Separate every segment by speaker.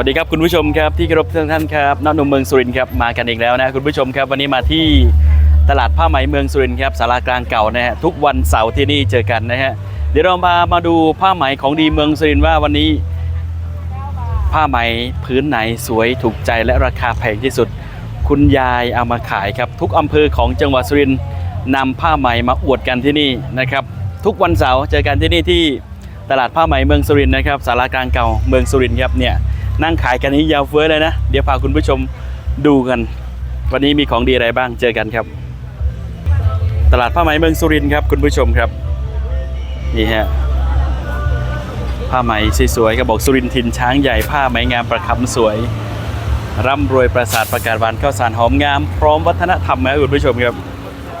Speaker 1: วัสดีครับคุณผู้ชมครับที่เคารพทุกท่านครับน้องหนุ่มเมืองสุรินทร์ครับมากันอีกแล้วนะคุณผู้ชมครับวันนี้มาที่ตลาดผ้าไหมเมืองสุรินทร์ครับศาลากลางเก่านะฮะทุกวันเสาร์ที่นี่เจอกันนะฮะเดี๋ยวเรามามาดูผ้าไหมของดีเมืองสุรินทร์ว่าวันนี้ ผ้าไหมพื้นไหนสวยถูกใจและราคาแพงที่สุด คุณยายเอามาขายครับทุกอำเภอของจังหวัดสุรินทร์นำผ้าไหมมาอวดกันที่นี่นะครับทุกวันเสาร์เจอกันที่นี่ที่ตลาดผ้าไหมเมืองสุรินทร์นะครับศาลากลางเก่าเมืองสุรินทร์ครับเนี่ย นั่งขายกันนี้ยาวเฟ้ยเลยนะ เดี๋ยวพาคุณผู้ชมดูกัน วันนี้มีของดีอะไรบ้างเจอกันครับ ตลาดผ้าไหมเมืองสุรินทร์ครับคุณผู้ชมครับ นี่ฮะผ้าไหมสวยๆก็บอกสุรินทร์ถิ่นช้างใหญ่ผ้าไหมงามประคำสวย ร่ำรวยประสาทประกาศวานข้าวสารหอมงาม พร้อมวัฒนธรรมนะคุณผู้ชมครับ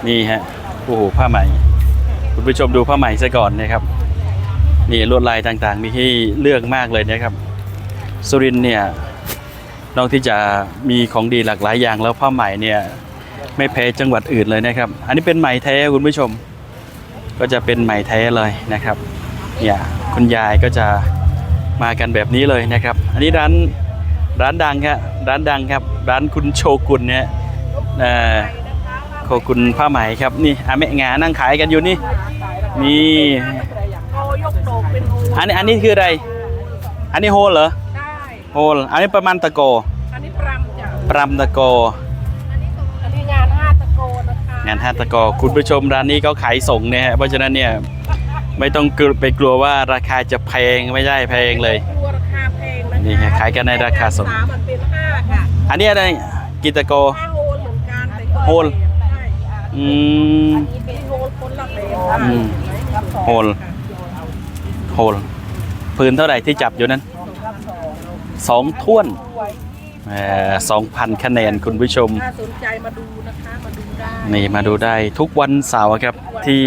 Speaker 1: นี่ฮะโอ้โหผ้าไหมคุณผู้ชมดูผ้าไหมซะก่อนนะครับนี่ลวดลายต่างๆ มีให้เลือกมากเลยนะครับ สุรินเนี่ยนอกที่จะมีของดีหลากหลายอย่างแล้วผ้าไหมเนี่ยไม่แพ้จังหวัดอื่นเลยนะครับ อันนี้เป็นไหมแท้คุณผู้ชม ก็จะเป็นไหมแท้เลยนะครับเนี่ยคุณยายก็จะมากันแบบนี้เลยนะครับ อันนี้ร้านร้านดังครับร้านดังครับ ร้านคุณโชกุนเนี่ยเอ่อโคกุนผ้าไหมครับนี่อาแม่งานั่งขายกันอยู่นี่นี่
Speaker 2: อัน
Speaker 1: นี้อันนี้คืออะไร อันนี้โฮลเหรอ โฮลอันนี้ประมาณตะโก
Speaker 2: อันนี้ปรำจ้ะ
Speaker 1: ปรำตะโก
Speaker 2: อันนี้งานห้าตะโกนะคะ
Speaker 1: งานห้าตะโกคุณผู้ชมร้านนี้เขาขายส่งเนี่ยฮะเพราะฉะนั้นเนี่ยไม่ต้องกลัวไปกลัวว่าราคาจะแพงไม่ใช่แพงเลย
Speaker 2: กลัวราคาแพงนะคะ
Speaker 1: นี่ไงขายกันในราคาส่ง
Speaker 2: สามมันเป็นห้าค่ะ
Speaker 1: อันนี้อะไรกิตะโก
Speaker 2: ห้าโฮลเหมือนกันแต่ก็
Speaker 1: โฮล
Speaker 2: ใช่
Speaker 1: อืม
Speaker 2: อันนี้เป็นโฮลคนละแบบค่ะ
Speaker 1: อืม โฮล โฮลพื้นเท่าไหร่ที่จับอยู่นั้น สองท่วนสองพันคะแนนคุณผู้ชม
Speaker 2: ถ้าสนใจมาดูนะคะมาดูได้
Speaker 1: นี่มาดูได้ทุกวันเสาร์ครับที่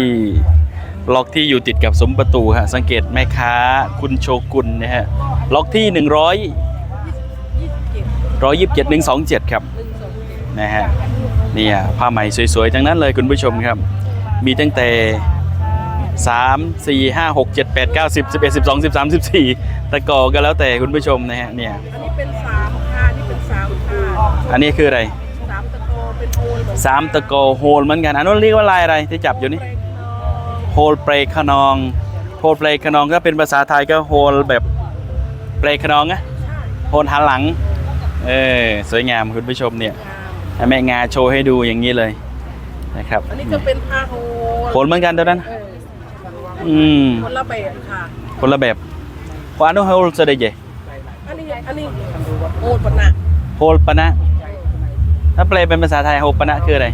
Speaker 1: ล็อกที่อยู่ติดกับสมประตูฮะสังเกตแม่ค้าคุณโชกุนนะฮะล็อกที่ 100
Speaker 2: ยี่สิบเจ็ด
Speaker 1: 127 127 ครับ
Speaker 2: หนึ่งสองเจ็ด
Speaker 1: นะฮะเนี่ยผ้าไหมสวยๆทั้งนั้นเลยคุณผู้ชมครับ มีตั้งแต่ 3 4 5 6 7 8 9 10 11 12 13 14ตะกอก็แล้วแต่คุณผู้ชมนะฮะเนี่ย
Speaker 2: อันนี้เป็นสามค่ะอันนี่เป็นสามค่ะ
Speaker 1: อันนี้คืออะไร
Speaker 2: สามตะโกเป็นโฮลเหมือนกัน
Speaker 1: สามตะกอโฮลเหมือนกันอันนู้นเรียกว่าลายอะไรที่จับอยู่นี่โฮลเปรย์ขนองโฮลเปรย์ขนองก็เป็นภาษาไทยก็โฮลแบบเปรย์ขนองนะโฮลหันหลังเออสวยงามคุณผู้ชมเนี่ยให้แม่งาโชว์ให้ดูอย่างนี้เลยนะครับ
Speaker 2: อันนี้ก็เป็นผ้าโฮล
Speaker 1: โฮลเหมือนกันเท่านั้น
Speaker 2: เออ
Speaker 1: อืม
Speaker 2: คนละแบบค่ะ
Speaker 1: คนละแบบขวานุโฮลจะได้เจ
Speaker 2: อันนี้อันนี้โฮลปะนะ
Speaker 1: โฮลปะนะ ถ้าแปลเป็นภาษาไทยโฮลปะนะคืออะไร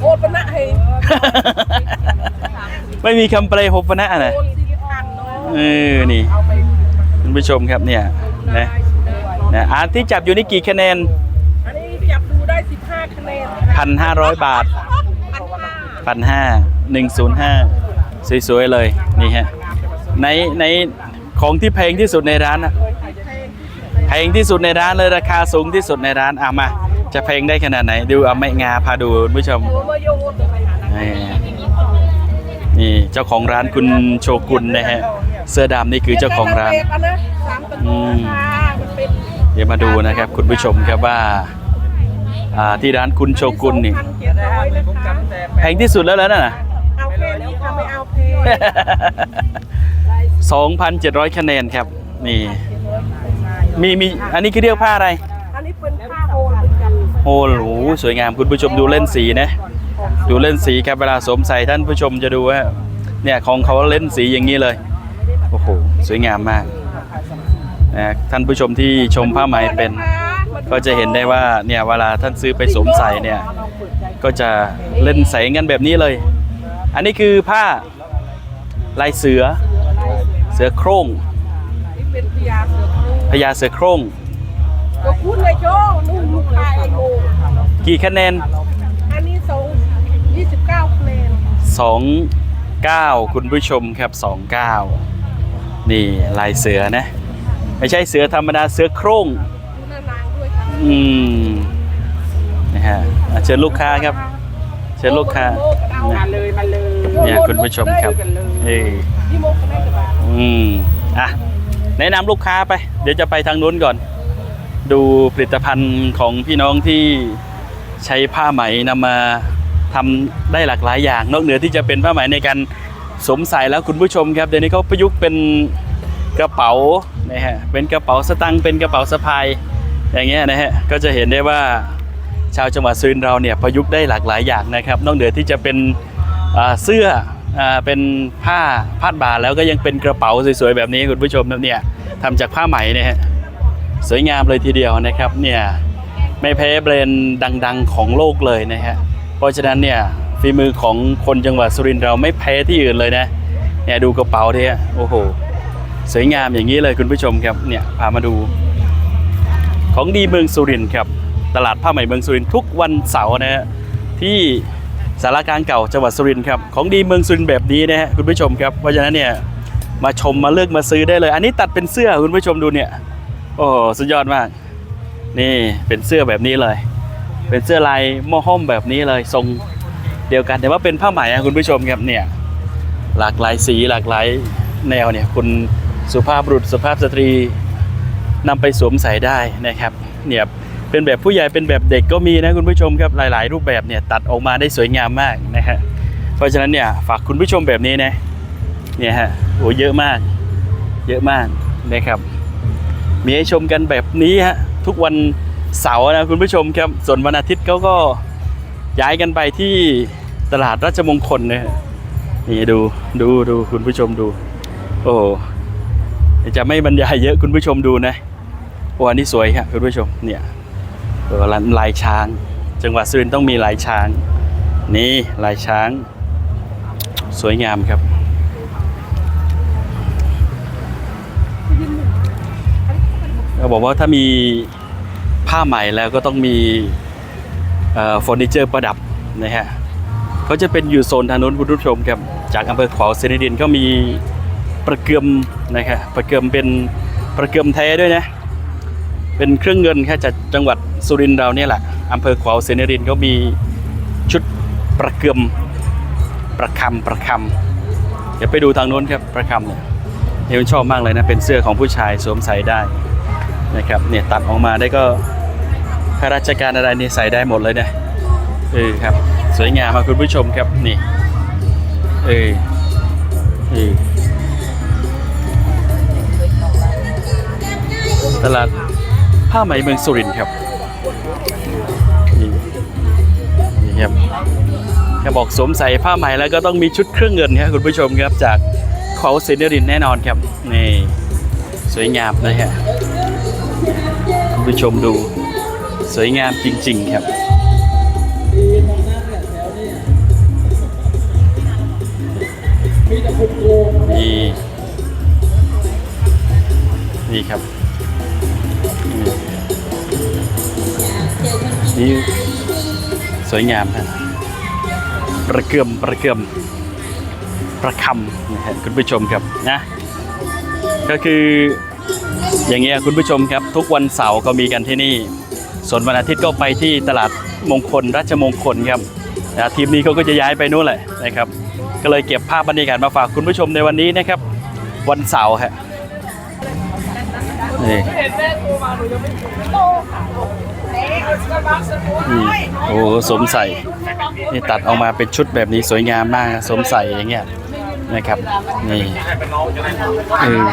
Speaker 2: โฮลปะนะให้
Speaker 1: ไม่มีคำแปลโฮลปะนะ
Speaker 2: โฮ
Speaker 1: นะ
Speaker 2: ลสิริพันธ์เนาะ
Speaker 1: เออนี่คุณผู้ชมครับเนี่ยนะนะอาที่จับอยู่นี่กี่คะแนน
Speaker 2: อันนี้จับดูได้ 15คะแนน
Speaker 1: พันห้าร้อยบาท
Speaker 2: พันห้า
Speaker 1: พันห้าหนึ่งศูนย์ห้า สวยๆเลยนี่ฮะในในของที่แพงที่สุดในร้านอะแพงที่สุดในร้านเลยราคาสูงที่สุดในร้านเอะมา จะแพงได้ขนาดไหน ดูเอาไม่งาพาดูคุณผู้ชม
Speaker 2: นี่เจ้า
Speaker 1: ของร้านคุณโชกุนนะฮะเสื้อดำนี่คือเจ้าของร้าน
Speaker 2: เดี๋
Speaker 1: ยวมาดูนะครับคุณผู้ชมครับว่าที่ร้านคุณโชกุนนี่แพงที่สุดแล้วแล้วน่ะ
Speaker 2: เอาแค่นี้ค่ะไม่เอาเพล
Speaker 1: 2,700 คะแนนครับ นี่ มีมีอันนี้คือเรียกผ้าอะไร
Speaker 2: อันนี้เป็นผ้าโฮลเหมือนกัน
Speaker 1: โอ้โหสวยงามคุณผู้ชมดูเล่นสีนะ ดูเล่นสีครับเวลาสวมใส่ท่านผู้ชมจะดูว่าเนี่ยของเขาเล่นสีอย่างนี้เลยโอ้โหสวยงามมากนะท่านผู้ชมที่ชมผ้าไหมเป็น ก็จะเห็นได้ว่าเนี่ยเวลาท่านซื้อไปสวมใส่เนี่ย ก็จะเล่นใส่กันแบบนี้เลย อันนี้คือผ้าลายเสือ เสือโคร่ง
Speaker 2: นี่เป็นพยาเสือโคร่ง
Speaker 1: พญาเสือโคร่ง
Speaker 2: ก็คุณเลยโจ้นุ่มลูกชายไอโม
Speaker 1: กี่คะแนน
Speaker 2: อันนี้สองยี่สิบเก้าคะแนน
Speaker 1: 29คุณผู้ชมครับ29นี่ลายเสือนะ ไม่ใช่เสือธรรมดาเสือโคร่ง
Speaker 2: ดูหน้านางด้วยค่ะ
Speaker 1: อืมนะฮะอะเชิญลูกค้าครับ เชิญลูกค้า
Speaker 2: มาเลยมาเลย
Speaker 1: เนี่ยคุณผู้ชมครับเออ
Speaker 2: พี่โมกได้กับ
Speaker 1: อืมอะแนะนำลูกค้าไป เดี๋ยวจะไปทางนู้นก่อน ดูผลิตภัณฑ์ของพี่น้องที่ใช้ผ้าไหมนำมาทำได้หลากหลายอย่าง นอกเหนือที่จะเป็นผ้าไหมในการสวมใส่แล้วคุณผู้ชมครับเดี๋ยวนี้เขาประยุกต์เป็นกระเป๋านะฮะเป็นกระเป๋าสตังค์เป็นกระเป๋าสะพายอย่างเงี้ยนะฮะก็จะเห็นได้ว่า ชาวจังหวัดสุรินทร์เราเนี่ยประยุกต์ได้หลากหลายอย่างนะครับนอกเหนือที่จะเป็นเสื้ออเป็นผ้าพาดบ่าแล้วก็ยังเป็นกระเป๋าสวยๆแบบนี้คุณผู้ชมนะเนี่ยทำจากผ้าไหมเนี่ยสวยงามเลยทีเดียวนะครับเนี่ยไม่แพ้แบรนด์ดัง ๆ ของโลกเลยนะฮะเพราะฉะนั้นเนี่ยฝีมือของคนจังหวัดสุรินทร์เราไม่แพ้ที่อื่นเลยนะเนี่ยดูกระเป๋าเนี่โอ้โหสวยงามอย่างนี้เลยคุณผู้ชมครับเนี่ยพามาดู ของดีเมืองสุรินทร์ครับ ตลาดผ้าไหมเมืองสุรินทร์ทุกวันเสาร์นะฮะที่สารกลางเก่าจังหวัดสุรินทร์ครับของดีเมืองสุรินทร์แบบนี้นะฮะคุณผู้ชมครับเพราะฉะนั้นเนี่ยมาชมมาเลือกมาซื้อได้เลย อันนี้ตัดเป็นเสื้อคุณผู้ชมดูเนี่ยโอ้สุดยอดมาก นี่เป็นเสื้อแบบนี้เลย เป็นเสื้อลายหม้อห้อมแบบนี้เลยทรงเดียวกันแต่ว่าเป็นผ้าไหมอะคุณผู้ชมครับเนี่ยหลากหลายสีหลากหลายแนวเนี่ยคุณสุภาพบุรุษสุภาพสตรีนำไปสวมใส่ได้นะครับเนี่ย เป็นแบบผู้ใหญ่เป็นแบบเด็กก็มีนะคุณผู้ชมครับหลาย ๆ รูปแบบเนี่ยตัดออกมาได้สวยงามมากนะฮะเพราะฉะนั้นเนี่ยฝากคุณผู้ชมแบบนี้นะเนี่ยฮะโอ้เยอะมาก เยอะมากนะครับมีให้ชมกันแบบนี้ฮะทุกวันเสาร์นะคุณผู้ชมครับส่วนวันอาทิตย์เขาก็ย้ายกันไปที่ตลาดราชมงคลนะฮะนี่ดูดูดูคุณผู้ชมดู โอ้จะไม่บรรยายเยอะคุณผู้ชมดูนะโอ้อันนี้สวยครับคุณผู้ชมเนี่ย เออลายช้าง จังหวัดสุรินทร์ต้องมีลายช้าง นี่ลายช้าง สวยงามครับเขาบอกว่าถ้ามีผ้าใหม่แล้วก็ต้องมีเฟอร์นิเจอร์ประดับนะฮะเขาจะเป็นอยู่โซนทางโน้นคุณผู้ชมครับจากอำเภอขวาวเซนิดินก็มีประเกือมนะครับประเกือมเป็นประเกือมแท้ด้วยนะ เป็นเครื่องเงินแค่จากจังหวัดสุรินทร์เราเนี่ยแหละอำเภอขวาวเซนิดินก็มีชุดประเกือมประคำประคำเดี๋ยวไปดูทางโน้นครับประคำเนี่ยเฮลชอบมากเลยนะเป็นเสื้อของผู้ชายสวมใส่ได้นะครับเนี่ยตัดออกมาได้ก็ข้าราชการอะไรนี่ใส่ได้หมดเลยนะเออครับ สวยงามมาคุณผู้ชมครับนี่เออเออตลาด ผ้าไหมเมืองสุรินทร์ครับนี่นี่ครับเขาบอกสวมใส่ผ้าไหมแล้วก็ต้องมีชุดเครื่องเงินครับคุณผู้ชมครับจากเขาเซนเนอรินแน่นอนครับนี่สวยงามนะฮะคุณผู้ชมดูสวยงามจริง ๆ ครับนี่นี่ครับ นี่สวยงามครับประเกือมประเกือมประคำนะฮะคุณผู้ชมครับนะก็คืออย่างเงี้ยคุณผู้ชมครับ ทุกวันเสาร์ก็มีกันที่นี่ ส่วนวันอาทิตย์ก็ไปที่ตลาดมงคลราชมงคลครับนะทีมนี้เขาก็จะย้ายไปนู่นแหละนะครับ ก็เลยเก็บภาพบรรยากาศมาฝากคุณผู้ชมในวันนี้นะครับ วันเสาร์ฮะนี่ นี่โอ้สมใส่นี่ตัดออกมาเป็นชุดแบบนี้สวยงามมากสมใส่อย่างเงี้ยนะครับนี่เออ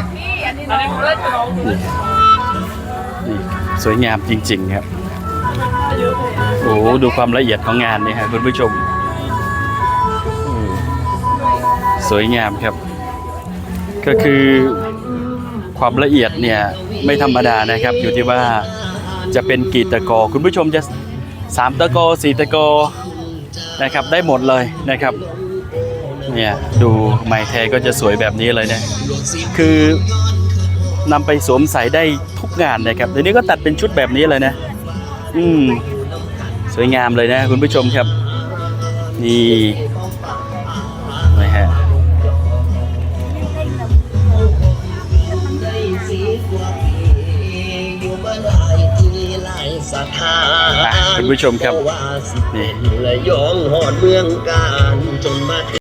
Speaker 1: นี่สวยงามจริง ๆ ครับโอ้โหดูความละเอียดของงานนี่ครับคุณผู้ชมอืมสวยงามครับ ก็คือความละเอียดเนี่ยไม่ธรรมดานะครับอยู่ที่ว่า จะเป็นกี่ตะกอ คุณผู้ชมจะสามตะกอสี่ตะกอนะครับได้หมดเลยนะครับเนี่ยดูไหมแท้ก็จะสวยแบบนี้เลยนะคือนำไปสวมใส่ได้ทุกงานนะครับเดี๋ยวนี้ก็ตัดเป็นชุดแบบนี้เลยนะ อืมสวยงามเลยนะคุณผู้ชมครับ นี่ อะคุณผู้ชมครับนี่
Speaker 3: และยองหอดเมืองการจนมา